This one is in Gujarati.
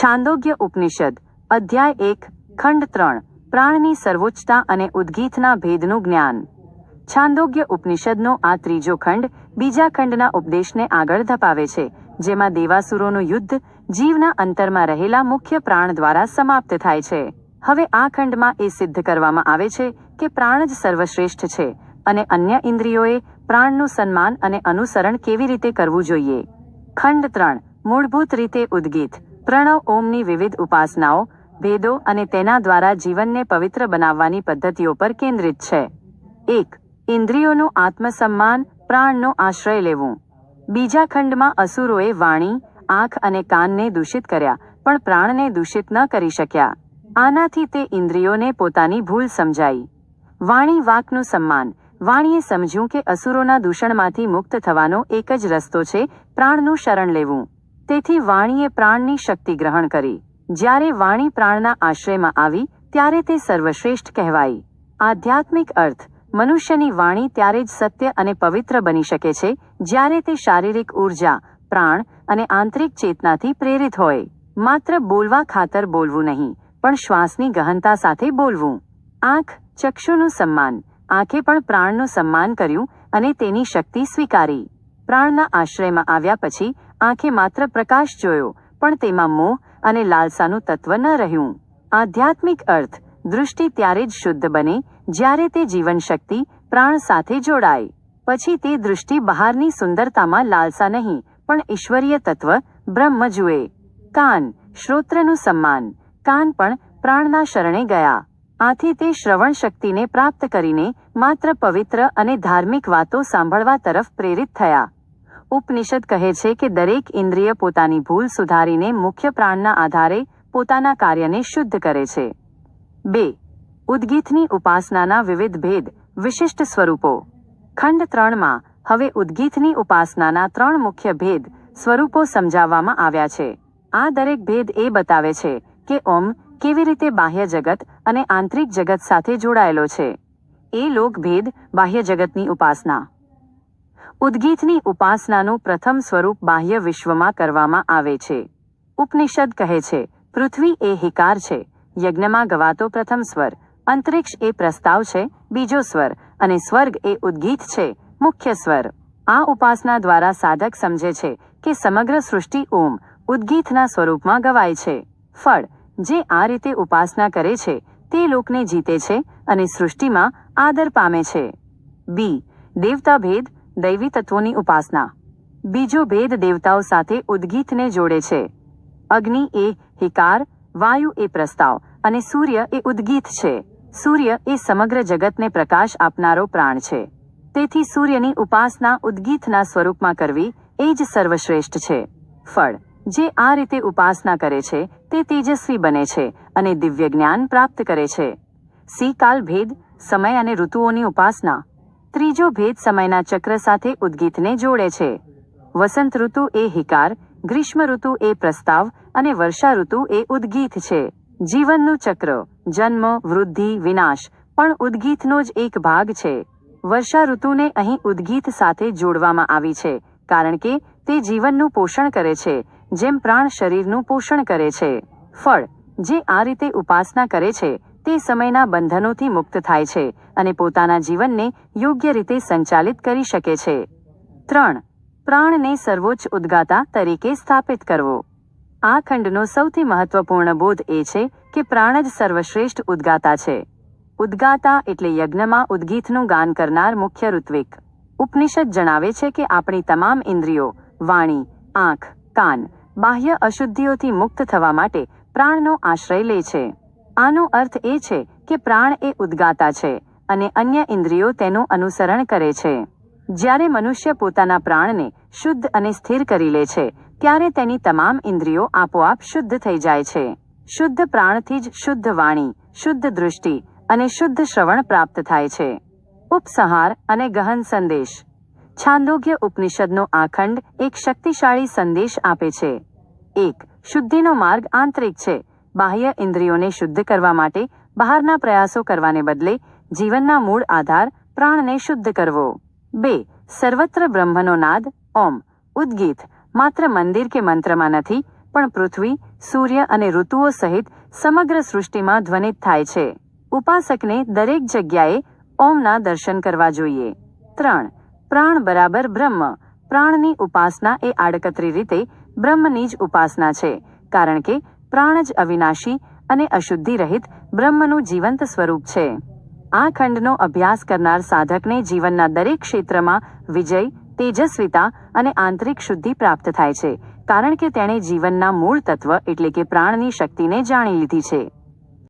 છાંદોગ્ય ઉપનિષદ, અધ્યાય એક, ખંડ ત્રણ, પ્રાણની સર્વોચ્ચતા અને ઉદ્ગીતના ભેદનું જ્ઞાન. છાંદોગ્ય ઉપનિષદનો આ ત્રીજો ખંડ બીજા ખંડના ઉપદેશને આગળ ધપાવે છે, જેમાં દેવાસુરોનું યુદ્ધ જીવના અંતરમાં રહેલા મુખ્ય પ્રાણ દ્વારા સમાપ્ત થાય છે. હવે આ ખંડમાં એ સિદ્ધ કરવામાં આવે છે કે પ્રાણ જ સર્વશ્રેષ્ઠ છે અને અન્ય ઇન્દ્રિયોએ પ્રાણનું સન્માન અને અનુસરણ કેવી રીતે કરવું જોઈએ. ખંડ ત્રણ, મૂળભૂત રીતે ઉદ્ગીત. પ્રણવ ઓમની વિવિધ ઉપાસનાઓ ભેદો અને તેના દ્વારા જીવનને પવિત્ર બનાવવાની પદ્ધતિઓ પર કેન્દ્રિત છે. એક, ઇન્દ્રિયોનું આત્મસન્માન, પ્રાણનો આશ્રય લેવું. બીજા ખંડમાં અસુરોએ વાણી, આંખ અને કાનને દૂષિત કર્યા, પણ પ્રાણને દૂષિત ન કરી શક્યા. આનાથી તે ઇન્દ્રિયોને પોતાની ભૂલ સમજાઈ. વાણી વાકનું સન્માન. વાણીએ સમજ્યું કે અસુરોના દૂષણમાંથી મુક્ત થવાનો એક જ રસ્તો છે, પ્રાણનું શરણ લેવું. તેથી વાણીએ પ્રાણની શક્તિ ગ્રહણ કરી. જ્યારે વાણી પ્રાણના આશ્રયમાં આવી, ત્યારે તે સર્વશ્રેષ્ઠ કહેવાઈ આધ્યાત્મિક અર્થ, મનુષ્યની વાણી ત્યારે જ સત્ય અને પવિત્ર બની શકે છે, જ્યારે તે શારીરિક ઊર્જા પ્રાણ અને આંતરિક ચેતનાથી પ્રેરિત હોય. માત્ર બોલવા ખાતર બોલવું નહીં, પણ શ્વાસની ગહનતા સાથે બોલવું. આંખ, ચક્ષુનું સન્માન. આંખે પણ પ્રાણનું સન્માન કર્યું અને તેની શક્તિ સ્વીકારી. પ્રાણના આશ્રયમાં આવ્યા પછી આંખે માત્ર પ્રકાશ જોયો, પણ તેમાં મોહ અને લાલસાનું તત્વ ન રહ્યું. આધ્યાત્મિક અર્થ, દૃષ્ટિ ત્યારે જ શુદ્ધ બને જ્યારે તે જીવનશક્તિ, પ્રાણ સાથે જોડાય. પછી તે દૃષ્ટિ બહારની સુંદરતામાં લાલસા નહીં, પણ ઈશ્વરીય તત્વ, બ્રહ્મ જુએ. કાન, શ્રોત્રનું સન્માન. કાન પણ પ્રાણના શરણે ગયા. આથી તે શ્રવણ શક્તિને પ્રાપ્ત કરીને માત્ર પવિત્ર અને ધાર્મિક વાતો સાંભળવા તરફ પ્રેરિત થયા. ઉપનિષદ કહે છે કે દરેક ઇન્દ્રિય પોતાની ભૂલ સુધારીને મુખ્ય પ્રાણના આધારે પોતાના કાર્યને શુદ્ધ કરે છે. બે. ઉદ્ગીતની ઉપાસનાના વિવિધ ભેદ, વિશિષ્ટ સ્વરૂપો. ખંડ ત્રણમાં, હવે ઉદ્ગીતની ઉપાસનાના ત્રણ મુખ્ય ભેદ, સ્વરૂપો સમજાવવામાં આવ્યા છે. આ દરેક ભેદ એ બતાવે છે કે ઓમ કેવી રીતે બાહ્ય જગત અને આંતરિક જગત સાથે જોડાયેલો છે. એ લોકભેદ બાહ્ય જગતની ઉપાસના. ઉદ્ગીતની ઉપાસનાનું પ્રથમ સ્વરૂપ બાહ્ય વિશ્વમાં કરવામાં આવે છે. ઉપનિષદ કહે છે, પૃથ્વી એ હિકાર છે, યજ્ઞમાં ગવાતો પ્રથમ સ્વર, અંતરિક્ષ એ પ્રસ્તાવ છે, બીજો સ્વર, અને સ્વર્ગ એ ઉદ્ગીત છે, મુખ્ય સ્વર. આ ઉપાસના દ્વારા સાધક સમજે છે કે સમગ્ર સૃષ્ટિ ઓમ ઉદ્ગીતના સ્વરૂપમાં ગવાય છે. ફળ, જે આ રીતે ઉપાસના કરે છે, તે લોકને જીતે છે અને સૃષ્ટિમાં આદર પામે છે. બી દેવતા ભેદ દૈવી તત્વોની ઉપાસના. બીજો ભેદ દેવતાઓ સાથે ઉદ્ગીતને જોડે છે. અગ્નિ એ હિકાર, વાયુ એ પ્રસ્તાવ અને સૂર્ય એ ઉદ્ગીત છે. સૂર્ય એ સમગ્ર જગતને પ્રકાશ આપનારો પ્રાણ છે. તેથી સૂર્યની ઉપાસના ઉદ્ગીતના સ્વરૂપમાં કરવી એ જ સર્વશ્રેષ્ઠ છે. ફળ, જે આ રીતે ઉપાસના કરે છે, તે તેજસ્વી બને છે અને દિવ્ય જ્ઞાન પ્રાપ્ત કરે છે. સી ભેદ, સમય અને ઋતુઓની ઉપાસના ત્રીજો ભેદ સમયના ચક્ર સાથે ઉદ્ગીતને જોડે છે. વસંત ઋતુ એ હિકાર, ગ્રીષ્મ ઋતુ એ પ્રસ્તાવ અને વર્ષા ઋતુ એ ઉદ્ગીત છે. જીવનનું ચક્ર, જન્મ, વૃદ્ધિ, વિનાશ પણ ઉદ્ગીતનો જ એક ભાગ છે. વર્ષા ઋતુને અહીં ઉદ્ગીત સાથે જોડવામાં આવી છે, કારણ કે તે જીવનનું પોષણ કરે છે, જેમ પ્રાણ શરીરનું પોષણ કરે છે. ફળ, જે આ રીતે ઉપાસના કરે છે તે સમયના બંધનોથી મુક્ત થાય છે અને પોતાના જીવનને યોગ્ય રીતે સંચાલિત કરી શકે છે. ત્રણ, પ્રાણને સર્વોચ્ચ ઉદ્ગાતા તરીકે સ્થાપિત કરવો. આ ખંડનો સૌથી મહત્વપૂર્ણ બોધ એ છે કે પ્રાણ જ સર્વશ્રેષ્ઠ ઉદ્ગાતા છે. ઉદ્ગાતા એટલે યજ્ઞમાં ઉદ્ગીતનું ગાન કરનાર મુખ્ય ઋત્વિક. ઉપનિષદ જણાવે છે કે આપણી તમામ ઇન્દ્રિયો, વાણી, આંખ, કાન, બાહ્ય અશુદ્ધિઓથી મુક્ત થવા માટે પ્રાણનો આશ્રય લે છે. આનો અર્થ એ છે કે પ્રાણ એ ઉદ્ગાતા છે અને અન્ય ઇન્દ્રિયો તેનું અનુસરણ કરે છે. જ્યારે મનુષ્ય પોતાના પ્રાણને શુદ્ધ અને સ્થિર કરી લે છે, ત્યારે તેની તમામ ઇન્દ્રિયો આપોઆપ શુદ્ધ થઈ જાય છે. શુદ્ધ પ્રાણથી જ શુદ્ધ વાણી, શુદ્ધ દૃષ્ટિ અને શુદ્ધ શ્રવણ પ્રાપ્ત થાય છે. ઉપસંહાર અને ગહન સંદેશ. છાંદોગ્ય ઉપનિષદનો આખંડ એક શક્તિશાળી સંદેશ આપે છે. એક, શુદ્ધિનો માર્ગ આંતરિક છે બાહ્ય ઇન્દ્રિયોને શુદ્ધ કરવા માટે બહારના પ્રયાસો કરવાને બદલે જીવનના મૂળ આધાર પ્રાણને શુદ્ધ કરવો. બે, સર્વત્ર બ્રહ્મનો નાદ, ઓમ. ઉદ્ગીત, માત્ર મંદિર કે મંત્રમાં નથી, પણ પૃથ્વી, સૂર્ય અને ઋતુઓ સહિત સમગ્ર સૃષ્ટિમાં ધ્વનિત થાય છે. ઉપાસકને દરેક જગ્યાએ ઓમના દર્શન કરવા જોઈએ. ત્રણ, પ્રાણ બરાબર બ્રહ્મ. પ્રાણની ઉપાસના એ આડકતરી રીતે બ્રહ્મની જ ઉપાસના છે, કારણ કે પ્રાણ જ અવિનાશી અને અશુદ્ધિ રહિત બ્રહ્મનું જીવંત સ્વરૂપ છે. આ ખંડનો અભ્યાસ કરનાર સાધકને જીવનના દરેક ક્ષેત્રમાં વિજય, તેજસ્વીતા અને આંતરિક શુદ્ધિ પ્રાપ્ત થાય છે, કારણ કે તેણે જીવનના મૂળ તત્વ એટલે કે પ્રાણની શક્તિને જાણી લીધી છે.